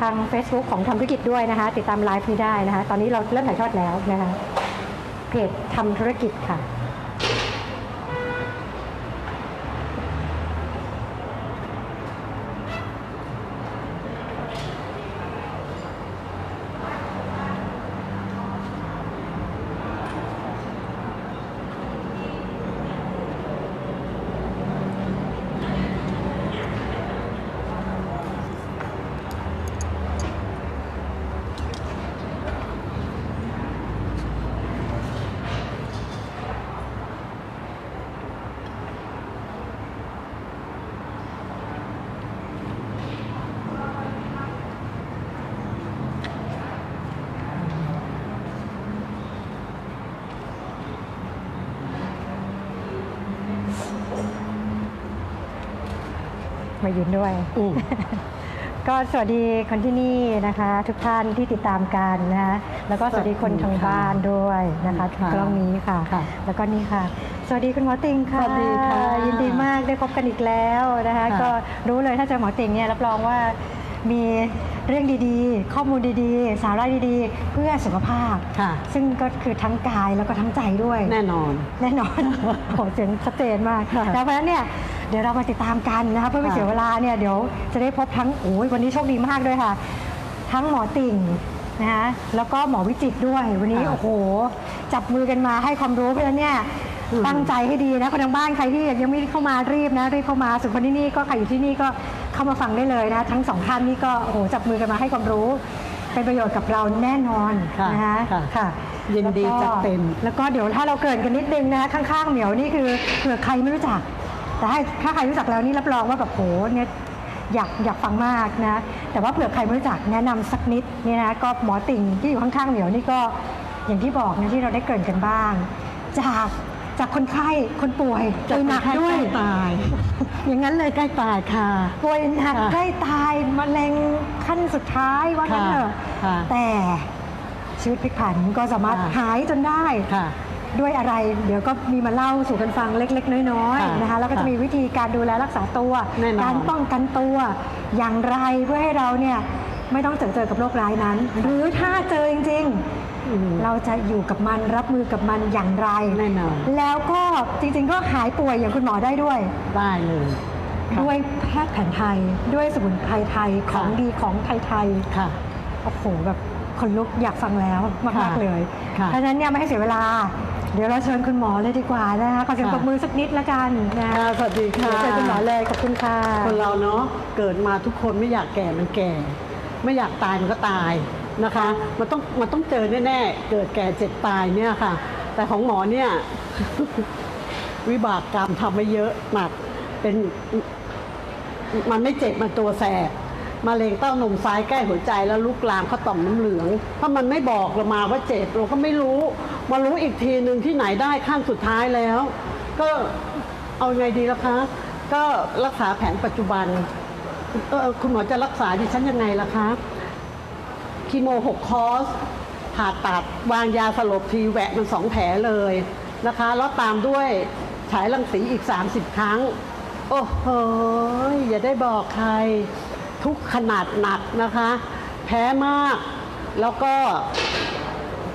ทาง Facebook ของทำธุรกิจด้วยนะคะ ติดตามไลฟ์นี้ได้นะคะ ตอนนี้เราเริ่มถ่ายทอดแล้วนะคะเพจทำธุรกิจค่ะ มายืนด้วยอืมก็สวัสดีคนที่นี่นะคะ ทุกท่านที่ติดตามกันนะคะแล้วก็สวัสดีคนทางบ้านด้วยนะคะค่ะกล้องนี้ค่ะ ค่ะแล้วก็นี่ค่ะ สวัสดีคุณหมอติงค่ะสวัสดีค่ะยินดีมากได้พบกันอีกแล้วนะคะ ค่ะ ก็รู้เลยถ้าเจอหมอติงเนี่ยรับรองว่ามีเรื่องดีๆ ข้อมูลดีๆ สาระดีๆ เพื่อสุขภาพ ค่ะ ซึ่งก็คือทั้งกายแล้วก็ทั้งใจด้วย แน่นอน แน่นอน โหเสียงชัดเจนมากค่ะ แล้วเพราะฉะนั้นเนี่ย เดี๋ยวเรามาติดตามกันนะคะเพื่อไม่ค่ะเสียเวลาเนี่ยเดี๋ยวจะได้พบทั้งโอ้ยวันนี้โชคดีมากด้วยค่ะ ทั้งหมอติ่งนะคะแล้วก็หมอวิจิตรด้วยวันนี้โอ้โห จับมือกันมาให้ความรู้เพราะฉะนั้นเนี่ยตั้งใจให้ดีนะคนทางบ้านใครที่ยังไม่เข้ามารีบนะรีบเข้ามาส่วนคนที่นี่ก็ใครอยู่ที่นี่ก็เข้ามาฟังได้เลยนะทั้งสองท่านนี่ก็โอ้โหจับมือกันมาให้ความรู้ เป็นประโยชน์กับเราแน่นอนค่ะนะคะค่ะค่ะยินดีแล้วก็จัดเต็ม แล้วก็เดี๋ยวถ้าเราเกรินกันนิดนึงนะคะข้างๆเหมียวนี่คือเผื่อใครไม่รู้จัก แต่ให้ถ้าใครรู้จักแล้วนี่รับรองว่าแบบโหเนี่ยอยากอยากฟังมากนะแต่ว่าเผื่อใครไม่รู้จักแนะนำสักนิดนี่นะก็หมอติ่งที่อยู่ข้างๆเหมียวนี่ก็อย่างที่บอกนะที่เราได้เกรินกันบ้าง จากจากคนไข้คนป่วยป่วยหนักด้วยใกล้ตาย อย่างนั้นเลยใกล้ตายค่ะป่วยหนักค่ะใกล้ตายมะเร็งขั้นสุดท้ายว่างั้นเถอะค่ะแต่ชีวิตพลิกผันก็สามารถค่ะหายจนได้ค่ะ ด้วยอะไร เดี๋ยวก็มีมาเล่าสู่กันฟังเล็ก ๆ น้อยค่ะๆนะคะแล้วก็จะค่ะมีวิธีการดูแลรักษาตัวแน่นอนการป้องกันตัว อย่างไรเพื่อให้เราเนี่ยไม่ต้องเจอเจอกับโรคร้ายนั้น หรือถ้าเจอจริงอืมๆเราจะอยู่กับมันรับมือกับมันอย่างไรแน่นอนแล้วก็จริงๆก็หายป่วยอย่างคุณหมอได้ด้วย ได้เลยค่ะด้วยแพทย์แผนไทย ด้วยสมุนไพรไทยของค่ะดีของไทยค่ะๆโอ้โหแบบคนลุกอยากฟังแล้วมากค่ะๆเลยค่ะเพราะฉะนั้นเนี่ยไม่ให้เสียเวลา เดี๋ยวเราเชิญคุณหมอเลยดีกว่านะคะขอเสียงค่ะปรบมือสักนิดละกันนะค่ะสวัสดีค่ะเดี๋ยวเชิญคุณหมอเลยขอบคุณค่ะ คนเราเนาะเกิดมาทุกคนไม่อยากแก่มันแก่ ไม่อยากตายมันก็ตายนะคะ มันต้องมันต้องเจอแน่ๆ เกิดแก่เจ็บตายเนี่ยค่ะ แต่ของหมอเนี่ย วิบากกรรมทำไว้เยอะหนักเป็นมันไม่เจ็บมันตัวแสบ มะเร็งเต้านมซ้ายใกล้หัวใจแล้วลุกลามเข้าต่อมน้ำเหลือง ถ้ามันไม่บอกเรามาว่าเจ็บเราก็ไม่รู้ มารู้อีกทีหนึ่งที่ไหนได้ขั้นสุดท้ายแล้ว ก็เอาไงดีล่ะคะ ก็รักษาแผนปัจจุบันเออคุณหมอจะรักษาดิฉันยังไงล่ะคะคีโมหกคอร์สผ่าตัดวางยาสลบทีแหวะมันสองแผลเลยนะคะ แล้วตามด้วยฉายรังสีอีก 30 ครั้ง โอ้โห อย่าได้บอกใคร ทุกขนาดหนักนะคะ แพ้มากแล้วก็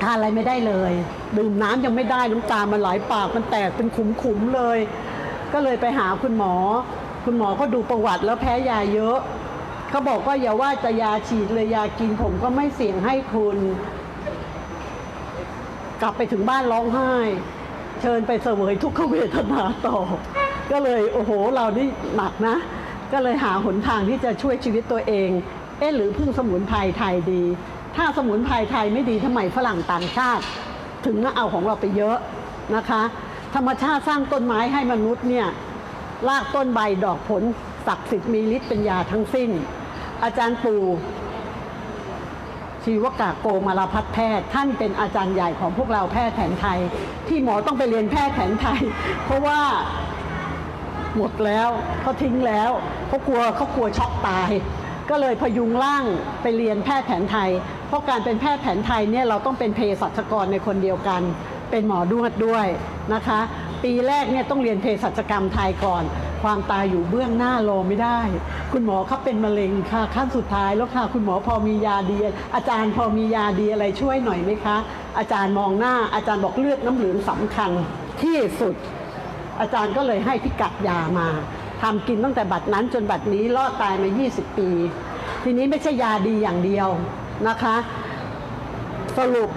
ทานอะไรไม่ได้เลย ดื่มน้ำยังไม่ได้น้ำตามันไหลปากมันแตกเป็นขุมๆเลย ก็เลยไปหาคุณหมอ คุณหมอก็ดูประวัติแล้วแพ้ยาเยอะเขาบอกว่าอย่าว่าจะยาฉีดเลยยากินผมก็ไม่เสี่ยงให้คุณ กลับไปถึงบ้านร้องไห้ เชิญไปเสวยทุกขเวทนาต่อ ก็เลยโอ้โหเรานี่หนักนะ ก็เลยหาหนทางที่จะช่วยชีวิตตัวเอง เอ๊ะหรือพึ่งสมุนไพรไทยดี ถ้าสมุนไพรไทยไม่ดีทำไมฝรั่งต่างชาติ ถึงเอาของเราไปเยอะนะคะ ธรรมชาติสร้างต้นไม้ให้มนุษย์เนี่ยรากต้นใบดอกผลศักดิ์สิทธิ์มีฤทธิ์เป็นยาทั้งสิ้น อาจารย์ปู่ชีวกะโกมาลาพัฒแพทย์ ท่านเป็นอาจารย์ใหญ่ของพวกเราแพทย์แผนไทย ที่หมอต้องไปเรียนแพทย์แผนไทย เพราะว่า หมดแล้วเขาทิ้งแล้วเขากลัวเขากลัวช็อกตาย ก็เลยพยุงร่างไปเรียนแพทย์แผนไทย เพราะการเป็นแพทย์แผนไทยเนี่ยเราต้องเป็นเภสัชกรในคนเดียวกัน เป็นหมอนวดด้วยนะคะ ปีแรกเนี่ยต้องเรียนเภสัชกรรมไทยก่อน ความตายอยู่เบื้องหน้ารอไม่ได้ คุณหมอเขาเป็นมะเร็งค่ะขั้นสุดท้ายแล้วค่ะ คุณหมอพอมียาดีอาจารย์พอมียาดีอะไรช่วยหน่อยไหมคะ อาจารย์มองหน้าอาจารย์บอกเลือดน้ำเหลืองสำคัญที่สุด อาจารย์ก็เลยให้พิกัดยามาทำกินตั้งแต่บัดนั้นจนบัดนี้รอดตายมา 20 ปี ทีนี้ไม่ใช่ยาดีอย่างเดียวนะคะ สรุป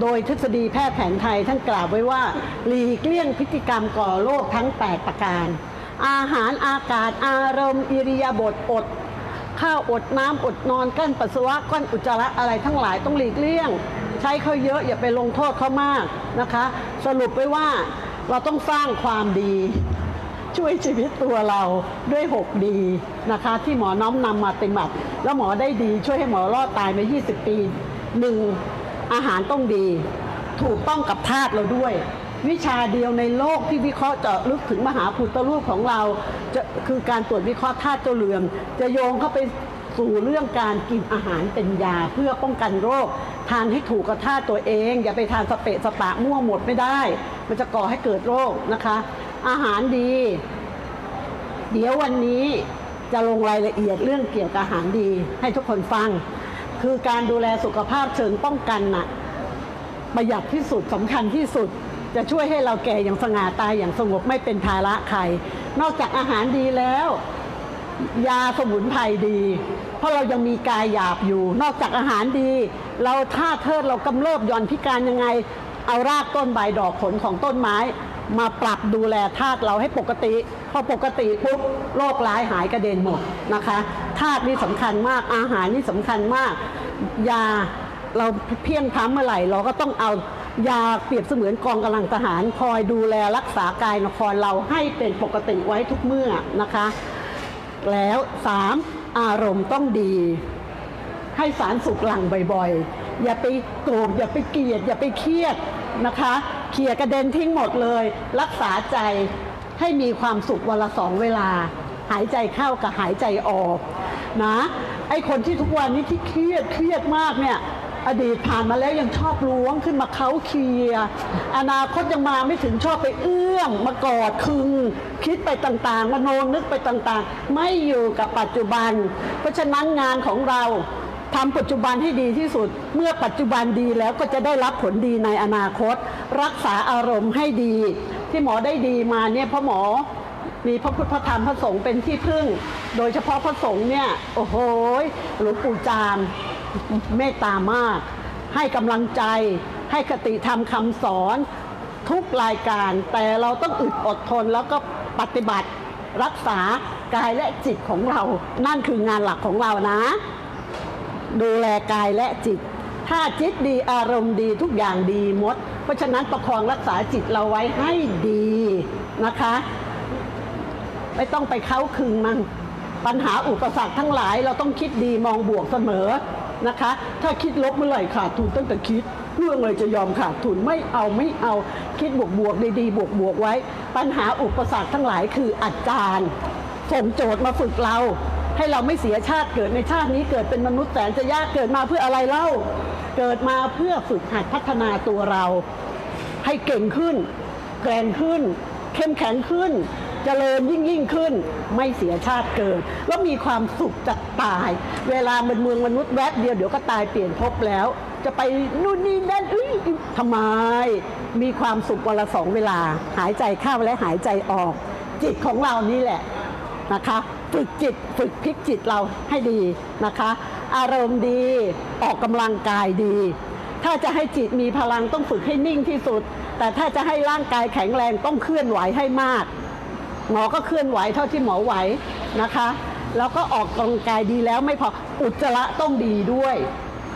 โดยทฤษฎีแพทย์แผนไทยท่านกล่าวไว้ว่าหลีกเลี่ยงพฤติกรรมก่อโรคทั้ง 8 ประการ อาหารอากาศ อารมณ์อิริยาบถอด ข้าวอดน้ำอดนอนกั้นปัสสาวะกั้นอุจจาระอะไรทั้งหลายต้องหลีกเลี่ยง ใช้เขาเยอะอย่าไปลงโทษเขามากนะคะ สรุปไว้ว่า เราต้องสร้างความดีช่วยชีวิตตัวเราด้วย 6 ดีนะคะ ที่หมอน้อมนำมาเปฏิบัติแล้วหมอได้ดีช่วยให้หมอรอดตายมา 20 ปีหนึ่งอาหารต้องดี ถูกต้องกับธาตุเราด้วย วิชาเดียวในโลกที่วิเคราะห์เจาะลึกถึงมหาพุทธรูปของเราจะคือการตรวจวิเคราะห์ธาตุเจ้าเรือนจะโยงเข้าไป สู่เรื่องการกินอาหารเป็นยาเพื่อป้องกันโรค ทานให้ถูกกับธาตัวเอง อย่าไปทานสเปะสปะมั่วหมดไม่ได้ มันจะก่อให้เกิดโรคนะคะ อาหารดี เดี๋ยววันนี้จะลงรายละเอียดเรื่องเกี่ยวกับอาหารดี ให้ทุกคนฟัง คือการดูแลสุขภาพเชิงป้องกันน่ะประหยัดที่สุดสำคัญที่สุดจะช่วยให้เราแก่อย่างสง่าตายอย่างสงบไม่เป็นภาระใคร นอกจากอาหารดีแล้ว ยาสมุนไพรดี เพราะเรายังมีกายหยาบอยู่ นอกจากอาหารดี เราท่าเทิดเรากำเริบย่อนพิการยังไง เอารากต้นใบดอกผลของต้นไม้ มาปรับดูแลธาตุเราให้ปกติ พอปกติปุ๊บโรคร้ายหายกระเด็นหมดนะคะธาตุนี่สำคัญมากอาหารนี่สำคัญมาก ยาเราเพียงพร้ำเมื่อไหร่ เราก็ต้องเอายาเปรียบเสมือนกองกำลังทหาร คอยดูแลรักษากายนครเราให้เป็นปกติไว้ทุกเมื่อนะคะ แล้วสามอารมณ์ต้องดี ให้สารสุขหลั่งบ่อยๆ อย่าไปโกรธอย่าไปเกลียด อย่าไปเครียดนะคะเคลียกระเด็นทิ้งหมดเลย รักษาใจให้มีความสุขวันละสองเวลา หายใจเข้ากับหายใจออกนะไอคนที่ทุกวันนี้ที่เครียดเครียดมากเนี่ย อดีตผ่านมาแล้วยังชอบล้วงขึ้นมาเขาเคลียอนาคตยังมาไม่ถึงชอบไปเอื้อมมากอดคึง คิดไปต่างๆมโนนึกไปต่างๆ ไม่อยู่กับปัจจุบัน เพราะฉะนั้นงานของเราทำปัจจุบันให้ดีที่สุด เมื่อปัจจุบันดีแล้วก็จะได้รับผลดีในอนาคต รักษาอารมณ์ให้ดี ที่หมอได้ดีมาเนี่ยเพราะหมอมีพระพุทธพระธรรมพระสงฆ์เป็นที่พึ่ง โดยเฉพาะพระสงฆ์เนี่ย โอ้โหหลวงปู่จาม เมตตามาก ให้กำลังใจ ให้คติธรรมคำสอนทุกรายการ แต่เราต้องอึดอดทนแล้วก็ปฏิบัติรักษากายและจิตของเรา นั่นคืองานหลักของเรานะ ดูแลกายและจิต ถ้าจิตดีอารมณ์ดีทุกอย่างดีหมด เพราะฉะนั้นประคองรักษาจิตเราไว้ให้ดีนะคะ ไม่ต้องไปเข้าคึงมันปัญหาอุปสรรคทั้งหลายเราต้องคิดดีมองบวกเสมอ นะคะ ถ้าคิดลบเมื่อไหร่ขาดทุนตั้งแต่คิดเรื่องอะไรจะยอมขาดทุนไม่เอาไม่เอาคิดบวกบวกดีๆบวกบวกไว้ ปัญหาอุปสรรคทั้งหลายคืออาจารย์ส่งโจทย์มาฝึกเรา ให้เราไม่เสียชาติเกิดในชาตินี้เกิดเป็นมนุษย์แสนจะยากเกิดมาเพื่ออะไรเล่า เกิดมาเพื่อฝึกหัดพัฒนาตัวเรา ให้เก่งขึ้น แกร่งขึ้น เข้มแข็งขึ้น เจริญยิ่งยิ่งขึ้น ไม่เสียชาติเกิด แล้วมีความสุขจะตาย เวลามันเมืองมนุษย์แวบเดียวเดี๋ยวก็ตายเปลี่ยนภพแล้ว จะไปนู่นนี่นั่นเอ้ยทำไม มีความสุขวันละสองเวลา หายใจเข้าและหายใจออก จิตของเรานี่แหละนะคะฝึกจิตฝึกพลิกจิตเราให้ดีนะคะ อารมณ์ดีออกกำลังกายดี ถ้าจะให้จิตมีพลังต้องฝึกให้นิ่งที่สุด แต่ถ้าจะให้ร่างกายแข็งแรงต้องเคลื่อนไหวให้มาก หมอก็เคลื่อนไหวเท่าที่หมอไหวนะคะ แล้วก็ออกกำลังกายดีแล้วไม่พออุจจาระต้องดีด้วย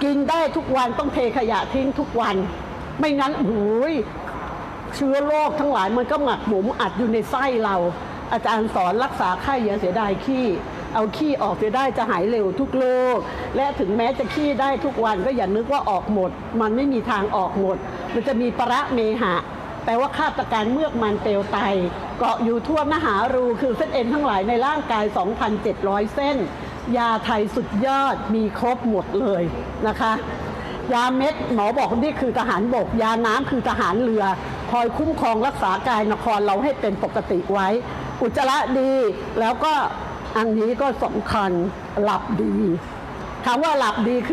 กินได้ทุกวันต้องเทขยะทิ้งทุกวัน ไม่งั้นโอ้ยเชื้อโรคทั้งหลายมันก็หมักหมมอัดอยู่ในไส้เรา อาจารย์สอนรักษาไข้อย่าเสียดายขี้เอาขี้ออกเสียได้จะหายเร็วทุกโรคและถึงแม้จะขี้ได้ทุกวันก็อย่านึกว่าออกหมด มันไม่มีทางออกหมด มันจะมีประเมหะ แปลว่าคาตการเมือกมันเปลวไตเกาะอยู่ทั่วมหารูคือเส้นเอ็นทั้งหลายในร่างกาย 2,700 เส้น ยาไทยสุดยอดมีครบหมดเลยนะคะยาเม็ดหมอบอกนี่คือทหารบก ยาน้ำคือทหารเรือ คอยคุ้มครองรักษากายนครเราให้เป็นปกติไว้ อุจจาระดีแล้วก็อันนี้ก็สำคัญหลับดีถามว่าหลับดีคือ